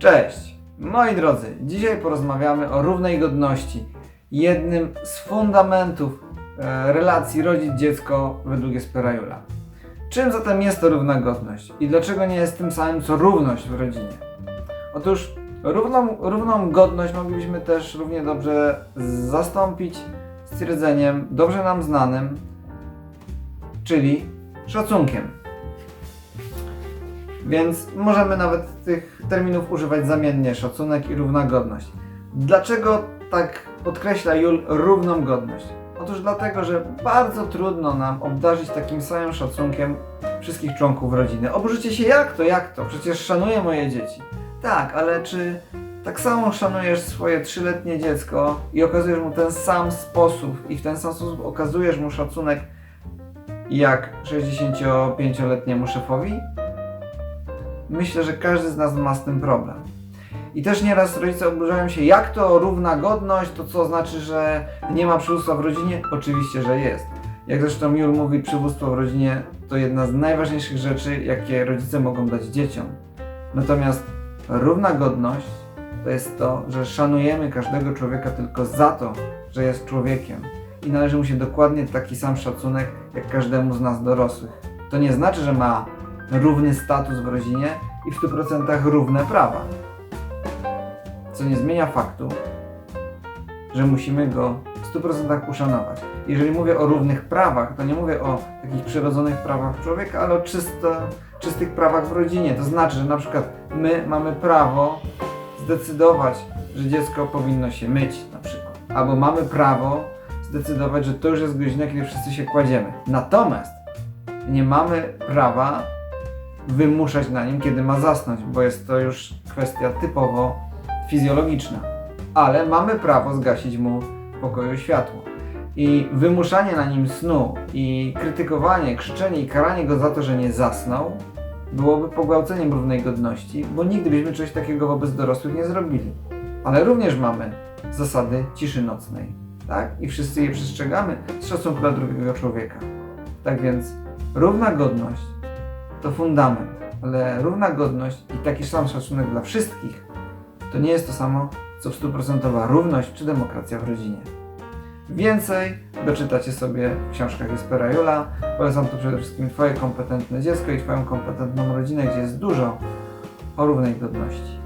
Cześć! Moi drodzy, dzisiaj porozmawiamy o równej godności. Jednym z fundamentów e, relacji rodzic-dziecko według Jespera Jula. Czym zatem jest to równa godność i dlaczego nie jest tym samym co równość w rodzinie? Otóż równą, równą godność moglibyśmy też równie dobrze zastąpić stwierdzeniem dobrze nam znanym, czyli szacunkiem. Więc możemy nawet tych terminów używać zamiennie szacunek i równa godność. Dlaczego tak podkreśla Jul równą godność? Otóż dlatego, że bardzo trudno nam obdarzyć takim samym szacunkiem wszystkich członków rodziny. Oburzycie się, jak to, jak to? Przecież szanuję moje dzieci. Tak, ale czy tak samo szanujesz swoje trzyletnie dziecko i okazujesz mu ten sam sposób i w ten sam sposób okazujesz mu szacunek jak 65-letniemu szefowi? Myślę, że każdy z nas ma z tym problem. I też nieraz rodzice oburzają się, jak to równa godność, to co znaczy, że nie ma przywództwa w rodzinie? Oczywiście, że jest. Jak zresztą Jul mówi, przywództwo w rodzinie to jedna z najważniejszych rzeczy, jakie rodzice mogą dać dzieciom. Natomiast równa godność to jest to, że szanujemy każdego człowieka tylko za to, że jest człowiekiem. I należy mu się dokładnie taki sam szacunek, jak każdemu z nas dorosłych. To nie znaczy, że ma równy status w rodzinie i w 100% równe prawa. Co nie zmienia faktu, że musimy go w 100% uszanować. Jeżeli mówię o równych prawach, to nie mówię o takich przyrodzonych prawach człowieka, ale o czysto, czystych prawach w rodzinie. To znaczy, że na przykład my mamy prawo zdecydować, że dziecko powinno się myć na przykład. Albo mamy prawo zdecydować, że to już jest godzina, kiedy wszyscy się kładziemy. Natomiast nie mamy prawa wymuszać na nim, kiedy ma zasnąć, bo jest to już kwestia typowo fizjologiczna. Ale mamy prawo zgasić mu w pokoju światło. I wymuszanie na nim snu i krytykowanie, krzyczenie i karanie go za to, że nie zasnął, byłoby pogwałceniem równej godności, bo nigdy byśmy czegoś takiego wobec dorosłych nie zrobili. Ale również mamy zasady ciszy nocnej, tak? I wszyscy je przestrzegamy z szacunku dla drugiego człowieka. Tak więc równa godność to fundament, ale równa godność i taki sam szacunek dla wszystkich to nie jest to samo, co stuprocentowa równość czy demokracja w rodzinie. Więcej doczytacie sobie w książkach Jespera Jula. Polecam tu przede wszystkim Twoje kompetentne dziecko i Twoją kompetentną rodzinę, gdzie jest dużo o równej godności.